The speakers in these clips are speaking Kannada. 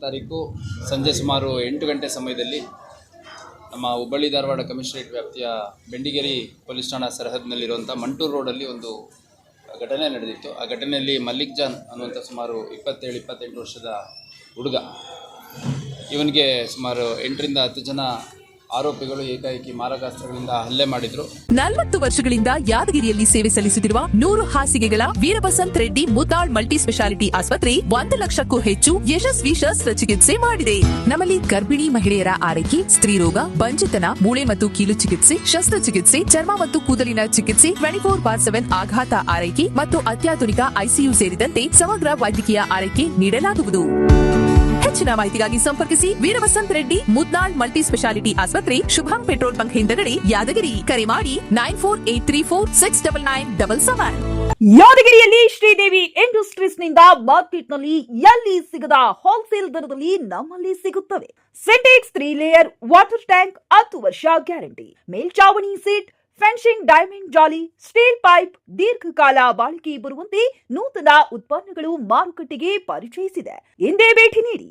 ತಾರೀಕು ಸಂಜೆ ಸುಮಾರು ಎಂಟು ಗಂಟೆ ಸಮಯದಲ್ಲಿ ನಮ್ಮ ಹುಬ್ಬಳ್ಳಿ ಧಾರವಾಡ ಕಮಿಷನರೇಟ್ ವ್ಯಾಪ್ತಿಯ ಬೆಂಡಿಗೇರಿ ಪೊಲೀಸ್ ಠಾಣಾ ಸರಹದ್ನಲ್ಲಿರುವಂಥ ಮಂಟೂರು ರೋಡಲ್ಲಿ ಒಂದು ಘಟನೆ ನಡೆದಿತ್ತು. ಆ ಘಟನೆಯಲ್ಲಿ ಮಲ್ಲಿಕ್ ಜಾನ್ ಅನ್ನುವಂಥ ಸುಮಾರು ಇಪ್ಪತ್ತೇಳು, ಇಪ್ಪತ್ತೆಂಟು ವರ್ಷದ ಹುಡುಗ. ಇವನಿಗೆ ಸುಮಾರು ಎಂಟರಿಂದ ಹತ್ತು ಜನ ಆರೋಪಿಗಳು ಏಕಾಏಕಿ ಮಾರಕಾಸ್ತ್ರಗಳಿಂದ ಹಲ್ಲೆ ಮಾಡಿದ್ರು. ನಲವತ್ತು ವರ್ಷಗಳಿಂದ ಯಾದಗಿರಿಯಲ್ಲಿ ಸೇವೆ ಸಲ್ಲಿಸುತ್ತಿರುವ ನೂರು ಹಾಸಿಗೆಗಳ ವೀರಬಸಂತ್ ರೆಡ್ಡಿ ಮುತಾಳ್ ಮಲ್ಟಿ ಸ್ಪೆಷಾಲಿಟಿ ಆಸ್ಪತ್ರೆ ಒಂದು ಲಕ್ಷಕ್ಕೂ ಹೆಚ್ಚು ಯಶಸ್ವಿ ಶಸ್ತ್ರಚಿಕಿತ್ಸೆ ಮಾಡಿದೆ. ನಮ್ಮಲ್ಲಿ ಗರ್ಭಿಣಿ ಮಹಿಳೆಯರ ಆರೈಕೆ ಸ್ತ್ರೀರೋಗ ಬಂಜಿತನ, ಮೂಳೆ ಮತ್ತು ಕೀಲು ಚಿಕಿತ್ಸೆ ಶಸ್ತ್ರಚಿಕಿತ್ಸೆ ಚರ್ಮ ಮತ್ತು ಕೂದಲಿನ ಚಿಕಿತ್ಸೆ ಟ್ವೆಂಟಿ ಫೋರ್ ಬಾರ್ ಸೆವೆನ್ ಆಘಾತ ಆರೈಕೆ ಮತ್ತು ಅತ್ಯಾಧುನಿಕ ಐಸಿಯು ಸೇರಿದಂತೆ ಸಮಗ್ರ ವೈದ್ಯಕೀಯ ಆರೈಕೆ ನೀಡಲಾಗುವುದು. ಹೆಚ್ಚಿನ ಮಾಹಿತಿಗಾಗಿ ಸಂಪರ್ಕಿಸಿ ವೀರವಸಂತ್ ರೆಡ್ಡಿ ಮುದ್ನಾಳ್ ಮಲ್ಟಿ ಸ್ಪೆಷಾಲಿಟಿ ಆಸ್ಪತ್ರೆ, ಶುಭಂ ಪೆಟ್ರೋಲ್ ಬಂಕ್ ಹಿಂದಗಡೆ, ಯಾದಗಿರಿ. ಕರೆ ಮಾಡಿ nine four eight three four six double nine double seven. ಯಾದಗಿರಿಯಲ್ಲಿ ಶ್ರೀದೇವಿ ಇಂಡಸ್ಟ್ರೀಸ್ನಿಂದ ಮಾರ್ಕೆಟ್ನಲ್ಲಿ ಎಲ್ಲಿ ಸಿಗದ ಹೋಲ್ಸೇಲ್ ದರದಲ್ಲಿ ನಮ್ಮಲ್ಲಿ ಸಿಗುತ್ತವೆ. Sintex three layer water tank ಹತ್ತು ವರ್ಷ ಗ್ಯಾರಂಟಿ. ಮೇಲ್ಚಾವಣಿ ಸೀಟ್ ಫೆನ್ಸಿಂಗ್ ಡೈಮಂಡ್ ಜಾಲಿ ಸ್ಟೀಲ್ ಪೈಪ್ ದೀರ್ಘಕಾಲ ಬಾಳಿಕೆ ಬರುವಂತೆ ನೂತನ ಉತ್ಪನ್ನಗಳು ಮಾರುಕಟ್ಟೆಗೆ ಪರಿಚಯಿಸಿದೆ. ಎಂದೇ ಭೇಟಿ ನೀಡಿ.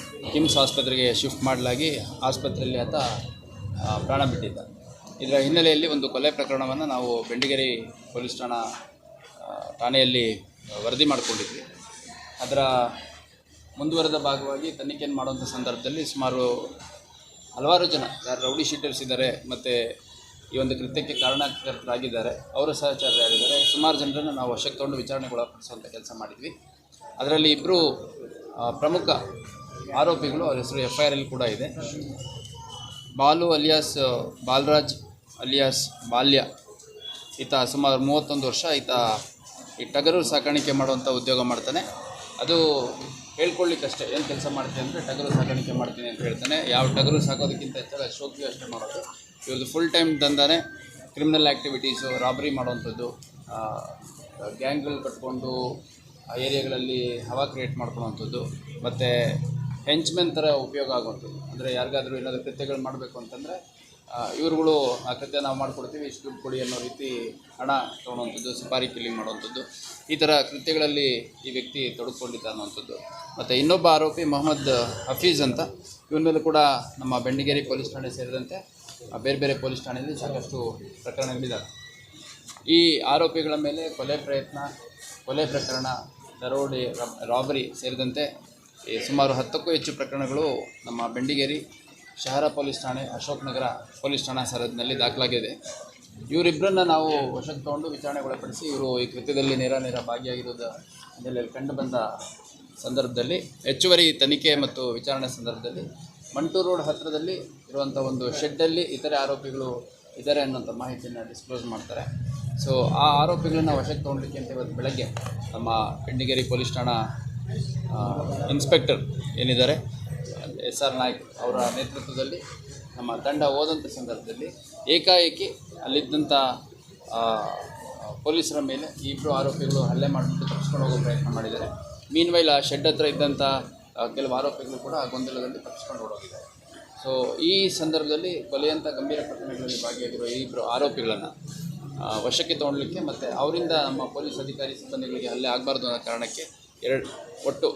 ಕಿಮ್ಸ್ ಆಸ್ಪತ್ರೆಗೆ ಶಿಫ್ಟ್ ಮಾಡಲಾಗಿ ಆಸ್ಪತ್ರೆಯಲ್ಲಿ ಆತ ಪ್ರಾಣ ಬಿಟ್ಟಿದ್ದ. ಇದರ ಹಿನ್ನೆಲೆಯಲ್ಲಿ ಒಂದು ಕೊಲೆ ಪ್ರಕರಣವನ್ನು ನಾವು ಬೆಂಡಿಗೇರಿ ಪೊಲೀಸ್ ಠಾಣಾ ಠಾಣೆಯಲ್ಲಿ ವರದಿ ಮಾಡಿಕೊಂಡಿದ್ವಿ. ಅದರ ಮುಂದುವರೆದ ಭಾಗವಾಗಿ ತನಿಖೆಯನ್ನು ಮಾಡುವಂಥ ಸಂದರ್ಭದಲ್ಲಿ ಸುಮಾರು ಹಲವಾರು ಜನ, ಯಾರು ರೌಡಿ ಶೀಟರ್ಸ್ ಇದ್ದಾರೆ ಮತ್ತು ಈ ಒಂದು ಕೃತ್ಯಕ್ಕೆ ಕಾರಣಕರ್ತರಾಗಿದ್ದಾರೆ ಅವರ ಸಹಚಾರರಾಗಿದ್ದಾರೆ ಸುಮಾರು ಜನರನ್ನು ನಾವು ವಶಕ್ಕೆ ತಗೊಂಡು ವಿಚಾರಣೆಗೊಳಪಡಿಸುವಂಥ ಕೆಲಸ ಮಾಡಿದ್ವಿ. ಅದರಲ್ಲಿ ಇಬ್ಬರು ಪ್ರಮುಖ ಆರೋಪಿಗಳು, ಅವರ ಹೆಸರು ಎಫ್ ಐ ಕೂಡ ಇದೆ. ಬಾಲು ಅಲಿಯಾಸ್, ಬಾಲರಾಜ್ ಅಲಿಯಾಸ್ ಬಾಲ್ಯ, ಈತ ಸುಮಾರು ಮೂವತ್ತೊಂದು ವರ್ಷ ಈತ ಈ ಟಗರು ಸಾಕಾಣಿಕೆ ಮಾಡುವಂಥ ಉದ್ಯೋಗ ಮಾಡ್ತಾನೆ. ಅದು ಹೇಳ್ಕೊಳ್ಳಿಕ್ಕಷ್ಟೇ, ಏನು ಕೆಲಸ ಮಾಡ್ತೀನಿ ಅಂದರೆ ಟಗರು ಸಾಕಾಣಿಕೆ ಮಾಡ್ತೀನಿ ಅಂತ ಹೇಳ್ತಾನೆ. ಯಾವ ಟಗರು ಸಾಕೋದಕ್ಕಿಂತ ಹೆಚ್ಚಾಗಿ ಶೋಕಿಗೆ ಅಷ್ಟೇ ಮಾಡೋದು. ಇವ್ರದ್ದು ಫುಲ್ ಟೈಮ್ ದಂದಾನೆ ಕ್ರಿಮಿನಲ್ ಆ್ಯಕ್ಟಿವಿಟೀಸು ರಾಬರಿ ಮಾಡುವಂಥದ್ದು. ಗ್ಯಾಂಗ್ಗಳು ಕಟ್ಕೊಂಡು ಆ ಏರಿಯಾಗಳಲ್ಲಿ ಹವಾ ಕ್ರಿಯೇಟ್ ಮಾಡ್ಕೊಳ್ಳುವಂಥದ್ದು. ಮತ್ತು ಹೆಂಚ್ಮೆನ್ ಥರ ಉಪಯೋಗ ಆಗುವಂಥದ್ದು ಅಂದರೆ ಯಾರಿಗಾದರೂ ಏನಾದರೂ ಕೃತ್ಯಗಳು ಮಾಡಬೇಕು ಅಂತಂದರೆ ಇವರುಗಳು ಆ ಕೃತ್ಯ ನಾವು ಮಾಡಿಕೊಡ್ತೀವಿ, ಇಷ್ಟು ದುಡ್ಡು ಕೊಡಿ ಅನ್ನೋ ರೀತಿ ಹಣ ತೊಗೊಳುವಂಥದ್ದು ಸುಪಾರಿ ಕಿಲ್ಲಿಂಗ್ ಮಾಡುವಂಥದ್ದು, ಈ ಥರ ಕೃತ್ಯಗಳಲ್ಲಿ ಈ ವ್ಯಕ್ತಿ ತೊಡಗಿಕೊಂಡಿದ್ದ ಅನ್ನುವಂಥದ್ದು. ಮತ್ತು ಇನ್ನೊಬ್ಬ ಆರೋಪಿ ಮೊಹಮ್ಮದ್ ಹಫೀಜ್ ಅಂತ, ಇವನ ಮೇಲೂ ಕೂಡ ನಮ್ಮ ಬೆಂಡಿಗೇರಿ ಪೊಲೀಸ್ ಠಾಣೆ ಸೇರಿದಂತೆ ಬೇರೆ ಬೇರೆ ಪೊಲೀಸ್ ಠಾಣೆಯಲ್ಲಿ ಸಾಕಷ್ಟು ಪ್ರಕರಣಗಳಿದ್ದಾವೆ. ಈ ಆರೋಪಿಗಳ ಮೇಲೆ ಕೊಲೆ ಪ್ರಯತ್ನ, ಕೊಲೆ ಪ್ರಕರಣ, ದರೋಡೆ ರಾಬರಿ ಸೇರಿದಂತೆ ಸುಮಾರು ಹತ್ತಕ್ಕೂ ಹೆಚ್ಚು ಪ್ರಕರಣಗಳು ನಮ್ಮ ಬೆಂಡಿಗೇರಿ ಶಹರ ಪೊಲೀಸ್ ಠಾಣೆ, ಅಶೋಕ್ ನಗರ ಪೊಲೀಸ್ ಠಾಣಾ ಸರದಿನಲ್ಲಿ ದಾಖಲಾಗಿದೆ. ಇವರಿಬ್ಬರನ್ನ ನಾವು ವಶಕ್ಕೆ ತಗೊಂಡು ವಿಚಾರಣೆಗೊಳಪಡಿಸಿ ಇವರು ಈ ಕೃತ್ಯದಲ್ಲಿ ನೇರ ನೇರ ಭಾಗಿಯಾಗಿರೋದ ಕಂಡು ಬಂದ ಸಂದರ್ಭದಲ್ಲಿ, ಹೆಚ್ಚುವರಿ ತನಿಖೆ ಮತ್ತು ವಿಚಾರಣೆ ಸಂದರ್ಭದಲ್ಲಿ ಮಂಟೂರು ರೋಡ್ ಹತ್ತಿರದಲ್ಲಿ ಇರುವಂಥ ಒಂದು ಶೆಡ್ಡಲ್ಲಿ ಇತರೆ ಆರೋಪಿಗಳು ಇದ್ದಾರೆ ಅನ್ನೋಂಥ ಮಾಹಿತಿಯನ್ನು ಡಿಸ್ಕ್ಲೋಸ್ ಮಾಡ್ತಾರೆ. ಸೊ ಆ ಆರೋಪಿಗಳನ್ನ ವಶಕ್ಕೆ ತೊಗೊಳ್ಲಿಕ್ಕೆ ಅಂತ ಇವತ್ತು ಬೆಳಗ್ಗೆ ನಮ್ಮ ಬೆಂಡಿಗೇರಿ ಪೊಲೀಸ್ ಠಾಣಾ ಇನ್ಸ್ಪೆಕ್ಟರ್ ಏನಿದ್ದಾರೆ, ಎಸ್ ಆರ್ ನಾಯ್ಕ್ ಅವರ ನೇತೃತ್ವದಲ್ಲಿ, ನಮ್ಮ ತಂಡ ಹೋದಂಥ ಸಂದರ್ಭದಲ್ಲಿ ಏಕಾಏಕಿ ಅಲ್ಲಿದ್ದಂಥ ಪೊಲೀಸರ ಮೇಲೆ ಇಬ್ಬರು ಆರೋಪಿಗಳು ಹಲ್ಲೆ ಮಾಡಿಬಿಟ್ಟು ತಪ್ಪಿಸ್ಕೊಂಡು ಹೋಗೋ ಪ್ರಯತ್ನ ಮಾಡಿದ್ದಾರೆ. ಮೀನ್ವೈಲ್ ಆ ಶೆಡ್ ಹತ್ರ ಇದ್ದಂಥ ಕೆಲವು ಆರೋಪಿಗಳು ಕೂಡ ಆ ಗೊಂದಲದಲ್ಲಿ ತಪ್ಪಿಸ್ಕೊಂಡು ಓಡೋಗಿದ್ದಾರೆ. ಸೊ ಈ ಸಂದರ್ಭದಲ್ಲಿ ಕೊಲೆಯಂಥ ಗಂಭೀರ ಪ್ರಕರಣಗಳಲ್ಲಿ ಭಾಗಿಯಾಗಿರುವ ಈ ಇಬ್ಬರು ಆರೋಪಿಗಳನ್ನು ವಶಕ್ಕೆ ತೊಗೊಳ್ಲಿಕ್ಕೆ ಮತ್ತು ಅವರಿಂದ ನಮ್ಮ ಪೊಲೀಸ್ ಅಧಿಕಾರಿ ಸಿಬ್ಬಂದಿಗಳಿಗೆ ಹಲ್ಲೆ ಆಗಬಾರ್ದು ಅನ್ನೋ ಕಾರಣಕ್ಕೆ ಎರಡು ಒಟ್ಟು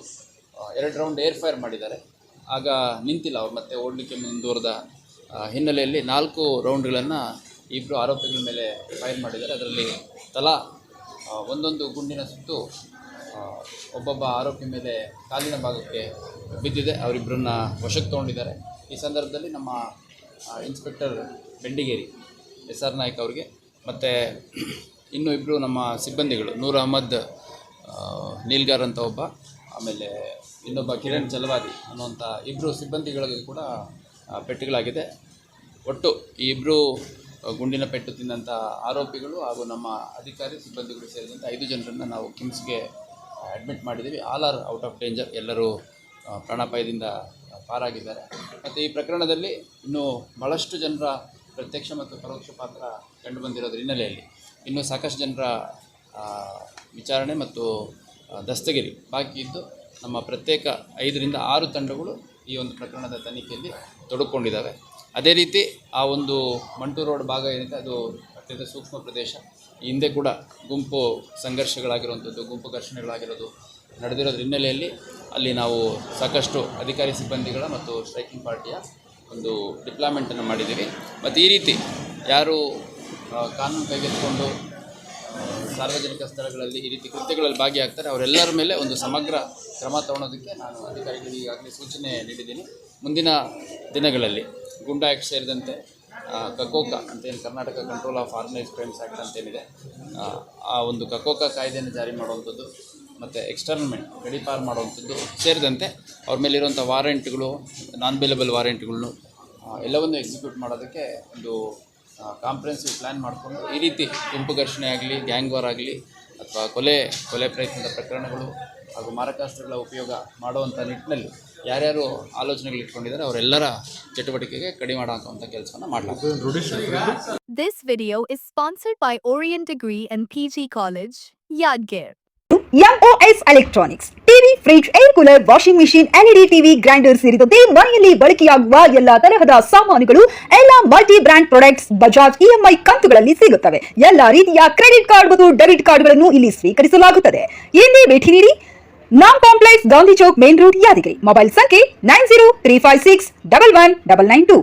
ಎರಡು ರೌಂಡ್ ಏರ್ ಫೈರ್ ಮಾಡಿದ್ದಾರೆ. ಆಗ ನಿಂತಿಲ್ಲ ಅವ್ರು, ಮತ್ತೆ ಓಡಲಿಕ್ಕೆ ಮುಂದುವರೆದ ಹಿನ್ನೆಲೆಯಲ್ಲಿ ನಾಲ್ಕು ರೌಂಡ್ಗಳನ್ನು ಇಬ್ಬರು ಆರೋಪಿಗಳ ಮೇಲೆ ಫೈರ್ ಮಾಡಿದ್ದಾರೆ. ಅದರಲ್ಲಿ ತಲಾ ಒಂದೊಂದು ಗುಂಡಿನ ಸುತ್ತು ಒಬ್ಬೊಬ್ಬ ಆರೋಪಿ ಮೇಲೆ ಕಾಲಿನ ಭಾಗಕ್ಕೆ ಬಿದ್ದಿದೆ. ಅವರಿಬ್ಬರನ್ನ ವಶಕ್ಕೆ ತಗೊಂಡಿದ್ದಾರೆ. ಈ ಸಂದರ್ಭದಲ್ಲಿ ನಮ್ಮ inspector Bendigeri S R Naik ಅವರಿಗೆ, ಮತ್ತು ಇನ್ನೂ ಇಬ್ಬರು ನಮ್ಮ ಸಿಬ್ಬಂದಿಗಳು, ನೂರ್ ಅಹಮದ್ ನೀಲ್ಗಾರ್ ಅಂತ ಒಬ್ಬ, ಆಮೇಲೆ ಇನ್ನೊಬ್ಬ ಕಿರಣ್ ಜಲವಾದಿ ಅನ್ನುವಂಥ ಇಬ್ಬರು ಸಿಬ್ಬಂದಿಗಳಿಗೆ ಕೂಡ ಪೆಟ್ಟುಗಳಾಗಿದೆ ಒಟ್ಟು ಈ ಇಬ್ಬರು ಗುಂಡಿನ ಪೆಟ್ಟು ತಿಂದಂಥ ಆರೋಪಿಗಳು ಹಾಗೂ ನಮ್ಮ ಅಧಿಕಾರಿ ಸಿಬ್ಬಂದಿಗಳು ಸೇರಿದಂತೆ ಐದು ಜನರನ್ನು ನಾವು ಕಿಮ್ಸ್ಗೆ ಅಡ್ಮಿಟ್ ಮಾಡಿದ್ದೀವಿ. All are out of danger. ಎಲ್ಲರೂ ಪ್ರಾಣಾಪಾಯದಿಂದ ಪಾರಾಗಿದ್ದಾರೆ. ಮತ್ತು ಈ ಪ್ರಕರಣದಲ್ಲಿ ಇನ್ನೂ ಭಾಳಷ್ಟು ಜನರ ಪ್ರತ್ಯಕ್ಷ ಮತ್ತು ಪರೋಕ್ಷ ಪಾತ್ರ ಕಂಡುಬಂದಿರೋದ್ರ ಹಿನ್ನೆಲೆಯಲ್ಲಿ ಇನ್ನೂ ಸಾಕಷ್ಟು ಜನರ ವಿಚಾರಣೆ ಮತ್ತು ದಸ್ತಗಿರಿ. ಬಾಕಿ ಇದ್ದು ನಮ್ಮ ಪ್ರತ್ಯೇಕ ಐದರಿಂದ ಆರು ತಂಡಗಳು ಈ ಒಂದು ಪ್ರಕರಣದ ತನಿಖೆಯಲ್ಲಿ ತೊಡಕೊಂಡಿದ್ದಾವೆ. ಅದೇ ರೀತಿ ಆ ಒಂದು ಮಂಟು ರೋಡ್ ಭಾಗ ಏನಿದೆ, ಅದು ಅತ್ಯಂತ ಸೂಕ್ಷ್ಮ ಪ್ರದೇಶ. ಹಿಂದೆ ಕೂಡ ಗುಂಪು ಸಂಘರ್ಷಗಳಾಗಿರುವಂಥದ್ದು, ಗುಂಪು ಘರ್ಷಣೆಗಳಾಗಿರೋದು ನಡೆದಿರೋದ್ರ ಹಿನ್ನೆಲೆಯಲ್ಲಿ ಅಲ್ಲಿ ನಾವು ಸಾಕಷ್ಟು ಅಧಿಕಾರಿ ಸಿಬ್ಬಂದಿಗಳ ಮತ್ತು ಸ್ಟ್ರೈಕಿಂಗ್ ಪಾರ್ಟಿಯ ಒಂದು ಡಿಪ್ಲಾಯ್ಮೆಂಟನ್ನು ಮಾಡಿದ್ದೀವಿ. ಮತ್ತು ಈ ರೀತಿ ಯಾರು ಕಾನೂನು ಕೈಗೆತ್ತಿಕೊಂಡು ಸಾರ್ವಜನಿಕ ಸ್ಥಳಗಳಲ್ಲಿ ಈ ರೀತಿ ಕೃತ್ಯಗಳಲ್ಲಿ ಭಾಗಿಯಾಗ್ತಾರೆ. ಅವರೆಲ್ಲರ ಮೇಲೆ ಒಂದು ಸಮಗ್ರ ಕ್ರಮ ತಗೊಳೋದಕ್ಕೆ ನಾನು ಅಧಿಕಾರಿಗಳಿಗೆ ಈಗಾಗಲೇ ಸೂಚನೆ ನೀಡಿದ್ದೀನಿ. ಮುಂದಿನ ದಿನಗಳಲ್ಲಿ ಗುಂಡಾ ಆ್ಯಕ್ಟ್ ಸೇರಿದಂತೆ ಕಕೋಕ ಅಂತೇನು Karnataka control of organise crimes act ಅಂತೇನಿದೆ, ಆ ಒಂದು ಕಕೋಕ ಕಾಯ್ದೆಯನ್ನು ಜಾರಿ ಮಾಡುವಂಥದ್ದು ಮತ್ತು ಎಕ್ಸ್ಟರ್ನ್ಮೆಂಟ್ ಗಡಿಪಾರು ಮಾಡುವಂಥದ್ದು ಸೇರಿದಂತೆ ಅವ್ರ ಮೇಲಿರುವಂಥ ವಾರೆಂಟ್ಗಳು ನಾನ್ ಬೇಲೆಬಲ್ ವಾರೆಂಟ್ಗಳನ್ನು ಎಲ್ಲವನ್ನು ಎಕ್ಸಿಕ್ಯೂಟ್ ಮಾಡೋದಕ್ಕೆ ಒಂದು ಕಾಂಪ್ರೆನ್ಸಿವ್ ಪ್ಲ್ಯಾನ್ ಮಾಡಿಕೊಂಡು ಈ ರೀತಿ ಗುಂಪು ಘರ್ಷಣೆ ಆಗಲಿ ಗ್ಯಾಂಗ್ ವಾರ್ ಆಗಲಿ ಅಥವಾ ಕೊಲೆ ಕೊಲೆ ಪ್ರಯತ್ನದ ಪ್ರಕರಣಗಳು ಹಾಗೂ ಮಾರಕಾಸ್ತ್ರಗಳ ಉಪಯೋಗ ಮಾಡುವಂಥ ನಿಟ್ಟಿನಲ್ಲಿ ಯಾರ್ಯಾರು ಆಲೋಚನೆಗಳು ಇಟ್ಕೊಂಡಿದ್ದಾರೆ ಅವರೆಲ್ಲರ ಚಟುವಟಿಕೆಗೆ ಕಡಿಮೆ ಮಾಡುವಂಥ ಕೆಲಸವನ್ನು ಮಾಡಲಾಗ್ತದೆ. This video is sponsored by Orion degree and PG college Yadgir MOS electronics TV fridge air cooler washing machine LED TV grinder ಸೇರಿದಂತೆ ಮನೆಯಲ್ಲಿ ಬಳಕೆಯಾಗುವ ಎಲ್ಲಾ ತರಹದ ಸಾಮಾನುಗಳು, ಎಲ್ಲಾ multi brand products Bajaj EMI ಕಂತುಗಳಲ್ಲಿ ಸಿಗುತ್ತವೆ. ಎಲ್ಲಾ ರೀತಿಯ ಕ್ರೆಡಿಟ್ ಕಾರ್ಡ್ ಮತ್ತು ಡೆಬಿಟ್ ಕಾರ್ಡ್ಗಳನ್ನು ಇಲ್ಲಿ ಸ್ವೀಕರಿಸಲಾಗುತ್ತದೆ. ಇಲ್ಲಿ ಭೇಟಿ ನೀಡಿ. ನಾನ್ complex, Gandhi Chowk, main road Yadgiri. Mobile ಸಂಖ್ಯೆ nine zero three five six double one double nine two.